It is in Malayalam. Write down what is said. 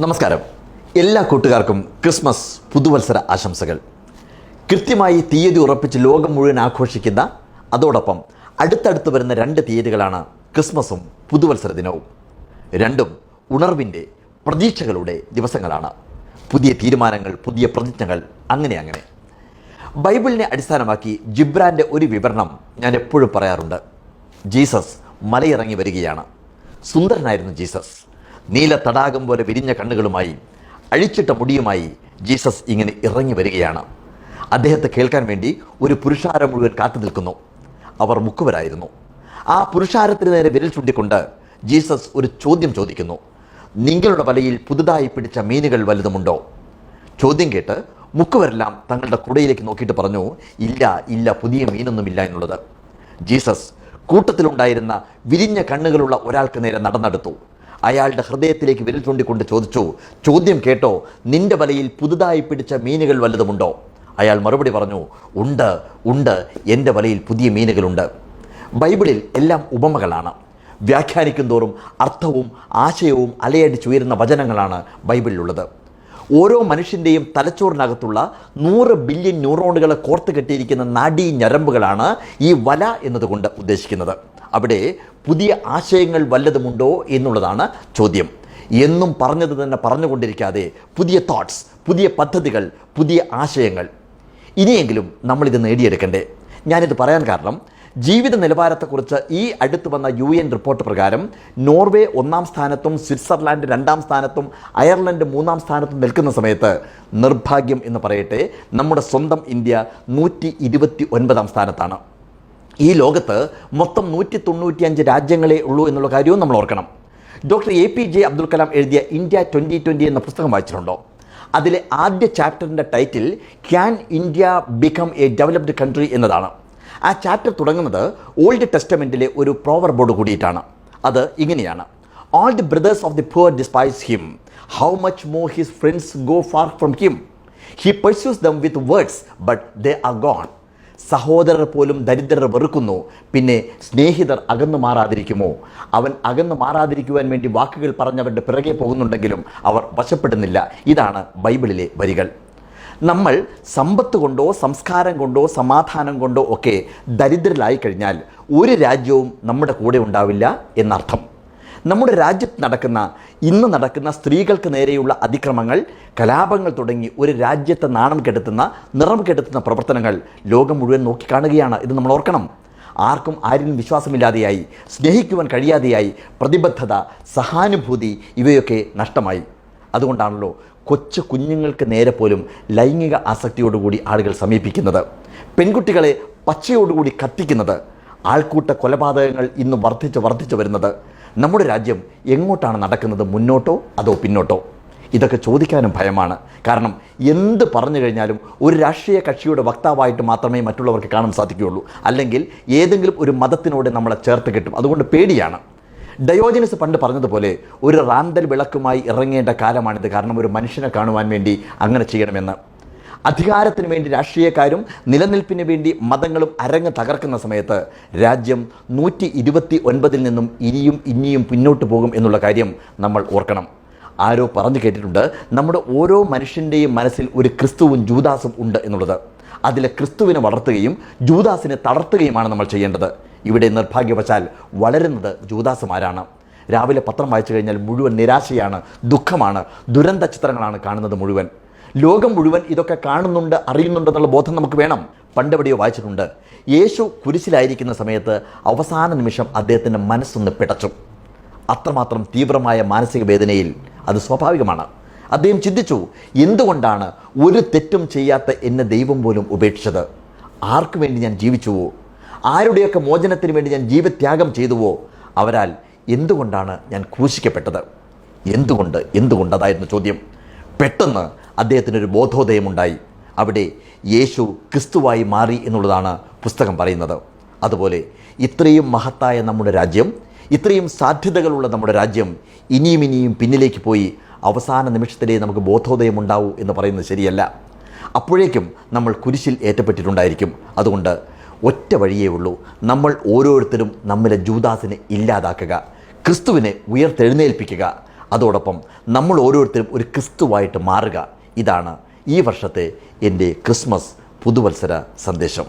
നമസ്കാരം. എല്ലാ കൂട്ടുകാർക്കും ക്രിസ്മസ് പുതുവത്സര ആശംസകൾ. കൃത്യമായി തീയതി ഉറപ്പിച്ച് ലോകം മുഴുവൻ ആഘോഷിക്കുന്ന അതോടൊപ്പം അടുത്തടുത്ത് വരുന്ന രണ്ട് തീയതികളാണ് ക്രിസ്മസും പുതുവത്സര ദിനവും. രണ്ടും ഉണർവിന്റെ പ്രതീക്ഷകളുടെ ദിവസങ്ങളാണ്. പുതിയ തീരുമാനങ്ങൾ പുതിയ പ്രതിജ്ഞകൾ അങ്ങനെ അങ്ങനെ. ബൈബിളിനെ അടിസ്ഥാനമാക്കി ജിബ്രാന്റെ ഒരു വിവരണം ഞാൻ എപ്പോഴും പറയാറുണ്ട്. ജീസസ് മലയിറങ്ങി വരികയാണ്. സുന്ദരനായിരുന്നു ജീസസ്. നീല തടാകം പോലെ വിരിഞ്ഞ കണ്ണുകളുമായി അഴിച്ചിട്ട മുടിയുമായി ജീസസ് ഇങ്ങനെ ഇറങ്ങി വരികയാണ്. അദ്ദേഹത്തെ കേൾക്കാൻ വേണ്ടി ഒരു പുരുഷാരം മുഴുവൻ കാത്തു നിൽക്കുന്നു. അവർ മുക്കുവരായിരുന്നു. ആ പുരുഷാരത്തിന് നേരെ വിരൽ ചൂണ്ടിക്കൊണ്ട് ജീസസ് ഒരു ചോദ്യം ചോദിക്കുന്നു. നിങ്ങളുടെ വലയിൽ പുതുതായി പിടിച്ച മീനുകൾ വലുതുമുണ്ടോ? ചോദ്യം കേട്ട് മുക്കുവരെല്ലാം തങ്ങളുടെ കുടയിലേക്ക് നോക്കിയിട്ട് പറഞ്ഞു ഇല്ല ഇല്ല പുതിയ മീനൊന്നുമില്ല എന്നുള്ളത്. ജീസസ് കൂട്ടത്തിലുണ്ടായിരുന്ന വിരിഞ്ഞ കണ്ണുകളുള്ള ഒരാൾക്ക് നേരെ നടന്നെടുത്തു. അയാളുടെ ഹൃദയത്തിലേക്ക് വിരൽ ചൂണ്ടിക്കൊണ്ട് ചോദിച്ചു ചോദ്യം കേട്ടോ നിന്റെ വലയിൽ പുതുതായി പിടിച്ച മീനുകൾ വല്ലതുമുണ്ടോ? അയാൾ മറുപടി പറഞ്ഞു ഉണ്ട് ഉണ്ട് എന്റെ വലയിൽ പുതിയ മീനുകളുണ്ട്. ബൈബിളിൽ എല്ലാം ഉപമകളാണ്. വ്യാഖ്യാനിക്കും തോറും അർത്ഥവും ആശയവും അലയടിച്ചുയരുന്ന വചനങ്ങളാണ് ബൈബിളിലുള്ളത്. ഓരോ മനുഷ്യന്റെയും തലച്ചോറിനകത്തുള്ള നൂറ് ബില്യൺ ന്യൂറോണുകളെ കോർത്ത് കെട്ടിയിരിക്കുന്ന നാഡീ ഞരമ്പുകളാണ് ഈ വല എന്നതുകൊണ്ട് ഉദ്ദേശിക്കുന്നത്. അവിടെ പുതിയ ആശയങ്ങൾ വല്ലതുമുണ്ടോ എന്നുള്ളതാണ് ചോദ്യം. എന്നും പറഞ്ഞത് തന്നെ പറഞ്ഞുകൊണ്ടിരിക്കാതെ പുതിയ തോട്ട്സ് പുതിയ പദ്ധതികൾ പുതിയ ആശയങ്ങൾ. ഇനിയെങ്കിലും നമ്മളിത് നേടിയെടുക്കണ്ടേ. ഞാനിത് പറയാൻ കാരണം ജീവിത നിലവാരത്തെക്കുറിച്ച് ഈ അടുത്ത് വന്ന യു എൻ റിപ്പോർട്ട് പ്രകാരം നോർവേ ഒന്നാം സ്ഥാനത്തും സ്വിറ്റ്സർലാൻഡ് രണ്ടാം സ്ഥാനത്തും അയർലൻഡ് മൂന്നാം സ്ഥാനത്തും നിൽക്കുന്ന സമയത്ത് നിർഭാഗ്യം എന്ന് പറയട്ടെ നമ്മുടെ സ്വന്തം ഇന്ത്യ നൂറ്റി ഇരുപത്തി ഒൻപതാം സ്ഥാനത്താണ്. ഈ ലോകത്ത് മൊത്തം നൂറ്റി തൊണ്ണൂറ്റിയഞ്ച് രാജ്യങ്ങളേ ഉള്ളൂ എന്നുള്ള കാര്യവും നമ്മൾ ഓർക്കണം. Doctor A P J Abdul Kalam എഴുതിയ ഇന്ത്യ ട്വന്റി ട്വന്റി എന്ന പുസ്തകം വായിച്ചിട്ടുണ്ടോ? അതിലെ ആദ്യ ചാപ്റ്ററിന്റെ title can India become a developed country എന്നതാണ്. ആ ചാപ്റ്റർ തുടങ്ങുന്നത് ഓൾഡ് ടെസ്റ്റമെന്റിലെ ഒരു പ്രോവർ ബോർഡ് കൂടിയിട്ടാണ്. അത് ഇങ്ങനെയാണ്. All the brothers of the poor despise him how much more his friends go far from him he pursues them with words but they are gone സഹോദരർ പോലും ദരിദ്രർ വെറുക്കുന്നു. പിന്നെ സ്നേഹിതർ അകന്നു മാറാതിരിക്കുമോ? അവൻ അകന്നു മാറാതിരിക്കുവാൻ വേണ്ടി വാക്കുകൾ പറഞ്ഞവരുടെ പിറകെ പോകുന്നുണ്ടെങ്കിലും അവർ വശപ്പെടുന്നില്ല. ഇതാണ് ബൈബിളിലെ വരികൾ. നമ്മൾ സമ്പത്ത് കൊണ്ടോ സംസ്കാരം കൊണ്ടോ സമാധാനം കൊണ്ടോ ഒക്കെ ദരിദ്രരായി കഴിഞ്ഞാൽ ഒരു രാജ്യവും നമ്മുടെ കൂടെ ഉണ്ടാവില്ല എന്നർത്ഥം. നമ്മുടെ രാജ്യത്ത് നടക്കുന്ന ഇന്ന് നടക്കുന്ന സ്ത്രീകൾക്ക് നേരെയുള്ള അതിക്രമങ്ങൾ കലാപങ്ങൾ തുടങ്ങി ഒരു രാജ്യത്തെ നാണം കെടുത്തുന്ന നിറം കെടുത്തുന്ന പ്രവർത്തനങ്ങൾ ലോകം മുഴുവൻ നോക്കിക്കാണുകയാണ് ഇത് നമ്മൾ ഓർക്കണം. ആർക്കും ആരിലും വിശ്വാസമില്ലാതെയായി സ്നേഹിക്കുവാൻ കഴിയാതെയായി പ്രതിബദ്ധത സഹാനുഭൂതി ഇവയൊക്കെ നഷ്ടമായി. അതുകൊണ്ടാണല്ലോ കൊച്ചു കുഞ്ഞുങ്ങൾക്ക് നേരെ പോലും ലൈംഗിക ആസക്തിയോടുകൂടി ആളുകൾ സമീപിക്കുന്നത്. പെൺകുട്ടികളെ പച്ചയോടുകൂടി കത്തിക്കുന്നത് ആൾക്കൂട്ട കൊലപാതകങ്ങൾ ഇന്ന് വർദ്ധിച്ച് വർദ്ധിച്ചു വരുന്നത്. നമ്മുടെ രാജ്യം എങ്ങോട്ടാണ് നടക്കുന്നത്? മുന്നോട്ടോ അതോ പിന്നോട്ടോ? ഇതൊക്കെ ചോദിക്കാനും ഭയമാണ്. കാരണം എന്ത് പറഞ്ഞു കഴിഞ്ഞാലും ഒരു രാഷ്ട്രീയ കക്ഷിയുടെ വക്താവായിട്ട് മാത്രമേ മറ്റുള്ളവർക്ക് കാണാൻ സാധിക്കുകയുള്ളൂ. അല്ലെങ്കിൽ ഏതെങ്കിലും ഒരു മതത്തിനോട് നമ്മളെ ചേർത്ത് കിട്ടും. അതുകൊണ്ട് പേടിയാണ്. ഡയോജനസ് പണ്ട് പറഞ്ഞതുപോലെ ഒരു റാന്തൽ വിളക്കുമായി ഇറങ്ങേണ്ട കാലമാണിത്. കാരണം ഒരു മനുഷ്യനെ കാണുവാൻ വേണ്ടി അങ്ങനെ ചെയ്യണമെന്ന്. അധികാരത്തിന് വേണ്ടി രാഷ്ട്രീയക്കാരും നിലനിൽപ്പിന് വേണ്ടി മതങ്ങളും അരങ്ങ് തകർക്കുന്ന സമയത്ത് രാജ്യം നൂറ്റി ഇരുപത്തി ഒൻപതിൽ നിന്നും ഇനിയും ഇനിയും പിന്നോട്ട് പോകും എന്നുള്ള കാര്യം നമ്മൾ ഓർക്കണം. ആരോ പറഞ്ഞു കേട്ടിട്ടുണ്ട് നമ്മുടെ ഓരോ മനുഷ്യന്റെയും മനസ്സിൽ ഒരു ക്രിസ്തുവും ജൂദാസും ഉണ്ട് എന്നുള്ളത്. അതിലെ ക്രിസ്തുവിനെ വളർത്തുകയും ജൂദാസിനെ തളർത്തുകയുമാണ് നമ്മൾ ചെയ്യേണ്ടത്. ഇവിടെ നിർഭാഗ്യവശാൽ വളരുന്നത് ജൂദാസുമാരാണ്. രാവിലെ പത്രം വായിച്ചു കഴിഞ്ഞാൽ മുഴുവൻ നിരാശയാണ് ദുഃഖമാണ് ദുരന്ത ചിത്രങ്ങളാണ് കാണുന്നത് മുഴുവൻ. ലോകം മുഴുവൻ ഇതൊക്കെ കാണുന്നുണ്ട് അറിയുന്നുണ്ടെന്നുള്ള ബോധം നമുക്ക് വേണം. പണ്ടെവിടെയോ വായിച്ചിട്ടുണ്ട്. യേശു കുരിശിലായിരിക്കുന്ന സമയത്ത് അവസാന നിമിഷം അദ്ദേഹത്തിന്റെ മനസ്സൊന്ന് പിടച്ചു. അത്രമാത്രം തീവ്രമായ മാനസിക വേദനയിൽ അത് സ്വാഭാവികമാണ്. അദ്ദേഹം ചിന്തിച്ചു എന്തുകൊണ്ടാണ് ഒരു തെറ്റും ചെയ്യാത്ത എന്നെ ദൈവം പോലും ഉപേക്ഷിച്ചത്? ആർക്കു വേണ്ടി ഞാൻ ജീവിച്ചുവോ? ആരുടെയൊക്കെ മോചനത്തിന് വേണ്ടി ഞാൻ ജീവത്യാഗം ചെയ്തുവോ? അവരാൽ എന്തുകൊണ്ടാണ് ഞാൻ ക്രൂശിക്കപ്പെട്ടത്? എന്തുകൊണ്ട്? എന്തുകൊണ്ട് അതായിരുന്നു ചോദ്യം. പെട്ടെന്ന് അദ്ദേഹത്തിനൊരു ബോധോദയമുണ്ടായി. അവിടെ യേശു ക്രിസ്തുവായി മാറി എന്നുള്ളതാണ് പുസ്തകം പറയുന്നത്. അതുപോലെ ഇത്രയും മഹത്തായ നമ്മുടെ രാജ്യം ഇത്രയും സാധ്യതകളുള്ള നമ്മുടെ രാജ്യം ഇനിയും ഇനിയും പിന്നിലേക്ക് പോയി അവസാന നിമിഷത്തിലേ നമുക്ക് ബോധോദയമുണ്ടാവൂ എന്ന് പറയുന്നത് ശരിയല്ല. അപ്പോഴേക്കും നമ്മൾ കുരിശിൽ ഏറ്റപ്പെട്ടിട്ടുണ്ടായിരിക്കും. അതുകൊണ്ട് ഒറ്റ വഴിയേ ഉള്ളൂ. നമ്മൾ ഓരോരുത്തരും നമ്മിലെ ജൂദാസിനെ ഇല്ലാതാക്കുക ക്രിസ്തുവിനെ ഉയർത്തെഴുന്നേൽപ്പിക്കുക. അതോടൊപ്പം നമ്മൾ ഓരോരുത്തരും ഒരു ക്രിസ്തുവായിട്ട് മാറുക. ഇതാണ് ഈ വർഷത്തെ എന്റെ ക്രിസ്മസ് പുതുവത്സര സന്ദേശം.